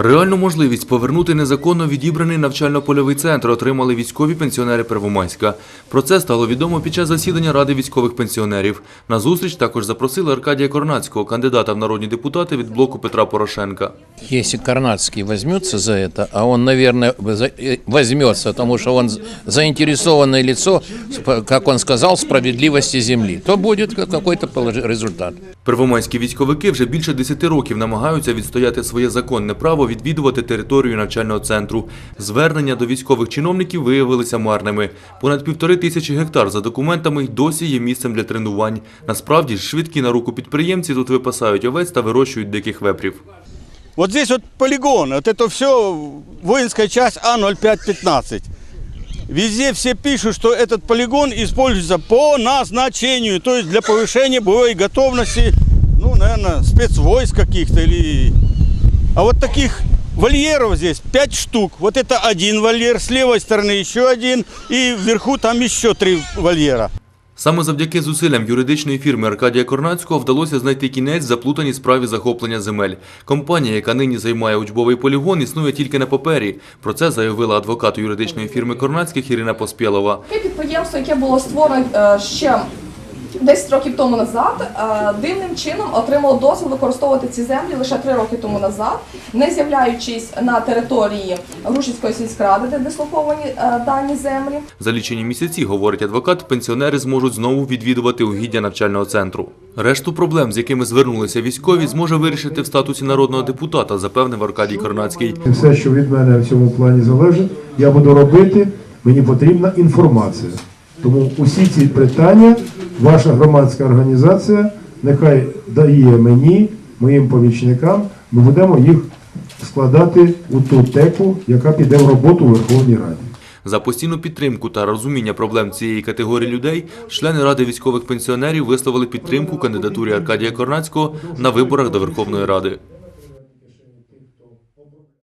Реальну можливість повернути незаконно відібраний навчально-польовий центр отримали військові пенсіонери Первомайська. Про це стало відомо під час засідання Ради військових пенсіонерів. На зустріч також запросили Аркадія Корнацького, кандидата в народні депутати від блоку Петра Порошенка. Если Карнацкий возьмется за это, а он, наверное, за- э, возьмется, потому что он з- заинтересованное лицо, сп- как он сказал, справедливости земли, то ка- какой-то результат. Первомайські військовики вже більше 10 років намагаються відстояти своє законне право відвідувати територію навчального центру. Звернення до військових чиновників виявилися марними. Понад півтори тисячі гектар за документами й досі є місцем для тренувань. Насправді ж швидкі на руку підприємці тут випасають овець та вирощують диких вепрів. Вот здесь вот полигон, вот это все воинская часть А А0515. Везде все пишут, что этот полигон используется по назначению, то есть для повышения боевой готовности, ну, наверное, спецвойск каких-то или... а вот таких вольеров здесь 5 штук. Вот это один вольер, с левой стороны еще один, и вверху там еще три вольера. Саме завдяки зусиллям юридичної фірми Аркадія Корнацького вдалося знайти кінець заплутаній справі захоплення земель. Компанія, яка нині займає учбовий полігон, існує тільки на папері. Про це заявила адвокат юридичної фірми Корнацьких Ірина Поспєлова. Таке підприємство, яке було створено е, ще 10 років тому назад, е, дивним чином отримало дозвіл використовувати ці землі лише 3 роки тому назад, не з'являючись на території Грушівської сільськради, де дислоковані е, дані землі. За лічені місяці, говорить адвокат, пенсіонери зможуть знову відвідувати угіддя навчального центру. Решту проблем, з якими звернулися військові, зможе вирішити в статусі народного депутата, запевнив Аркадій Корнацький. Все, що від мене в цьому плані залежить, я буду робити. Мені потрібна інформація. Тому усі ці питання ваша громадська організація нехай дає мені, моїм помічникам. Ми будемо їх складати у ту теку, яка піде в роботу у Верховній Раді. За постійну підтримку та розуміння проблем цієї категорії людей члени Ради військових пенсіонерів висловили підтримку кандидатурі Аркадія Корнацького на виборах до Верховної Ради.